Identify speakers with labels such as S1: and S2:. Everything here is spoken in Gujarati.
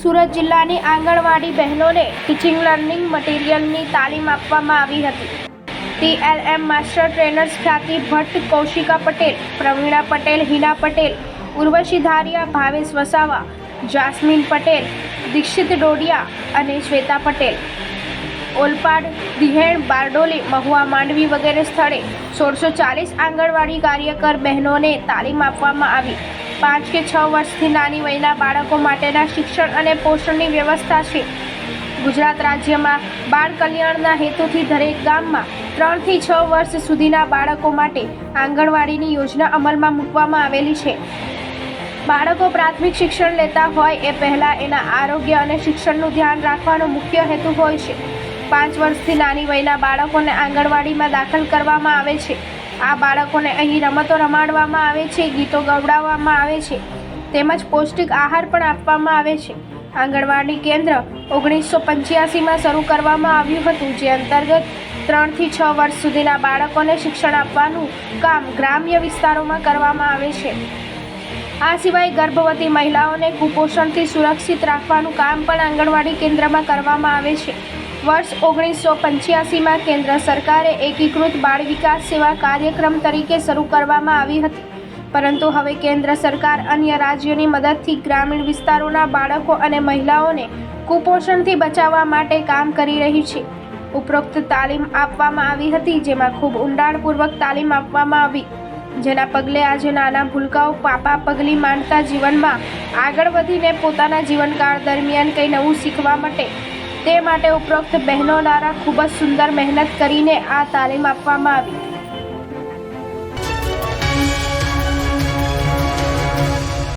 S1: સુરત જિલ્લાની આંગણવાડી બહેનોને ટીચિંગ લર્નિંગ મટીરિયલની તાલીમ આપવામાં આવી હતી. TLM master trainers Khyati Bhatt, Kaushika Patel, Pravina Patel, Hina Patel, Urvashi Dhariya, Bhavesh Vasava, Jasmine Patel, Dixit Dodiya અને શ્વેતા પટેલ. ઓલપાડ, દિહેણ, બારડોલી, મહુવા માંડવી વગેરે સ્થળે સોળસો ચાલીસ આંગણવાડી કાર્યકર બહેનોને તાલીમ આપવામાં આવી. પાંચ કે છ વર્ષથી નાની વયના બાળકો માટેના શિક્ષણ અને પોષણની વ્યવસ્થા છે. ગુજરાત રાજ્યમાં બાળ કલ્યાણના હેતુથી દરેક ગામમાં ત્રણથી છ વર્ષ સુધીના બાળકો માટે આંગણવાડીની યોજના અમલમાં મૂકવામાં આવેલી છે. બાળકો પ્રાથમિક શિક્ષણ લેતા હોય એ પહેલાં એના આરોગ્ય અને શિક્ષણનું ધ્યાન રાખવાનો મુખ્ય હેતુ હોય છે. પાંચ વર્ષથી નાની વયના બાળકોને આંગણવાડીમાં દાખલ કરવામાં આવે છે. આ બાળકોને અહીં રમતો રમાડવામાં આવે છે, ગીતો ગવડાવવામાં આવે છે, તેમજ પૌષ્ટિક આહાર પણ આપવામાં આવે છે. આંગણવાડી કેન્દ્ર ઓગણીસો પંચ્યાસીમાં શરૂ કરવામાં આવ્યું હતું, જે અંતર્ગત ત્રણથી છ વર્ષ સુધીના બાળકોને શિક્ષણ આપવાનું કામ ગ્રામ્ય વિસ્તારોમાં કરવામાં આવે છે. આ સિવાય ગર્ભવતી મહિલાઓને કુપોષણથી સુરક્ષિત રાખવાનું કામ પણ આંગણવાડી કેન્દ્રમાં કરવામાં આવે છે. વર્ષ ઓગણીસો પંચ્યાસીમાં કેન્દ્ર સરકારે એકીકૃત બાળ વિકાસ સેવા કાર્યક્રમ તરીકે શરૂ કરવામાં આવી હતી. પરંતુ હવે કેન્દ્ર સરકાર અન્ય રાજ્યોની મદદથી ગ્રામીણ વિસ્તારોના બાળકો અને મહિલાઓને કુપોષણથી બચાવવા માટે કામ કરી રહી છે. ઉપરોક્ત તાલીમ આપવામાં આવી હતી, જેમાં ખૂબ ઊંડાણપૂર્વક તાલીમ આપવામાં આવી. જેના પગલે આજે નાના ભૂલકાઓ પાપા પગલી માંડતા જીવનમાં આગળ વધીને પોતાના જીવનકાળ દરમિયાન કંઈ નવું શીખવા માટે તે માટે ઉપરોક્ત બહેનો દ્વારા ખૂબ જ સુંદર મહેનત કરીને આ તાલીમ આપવામાં આવી.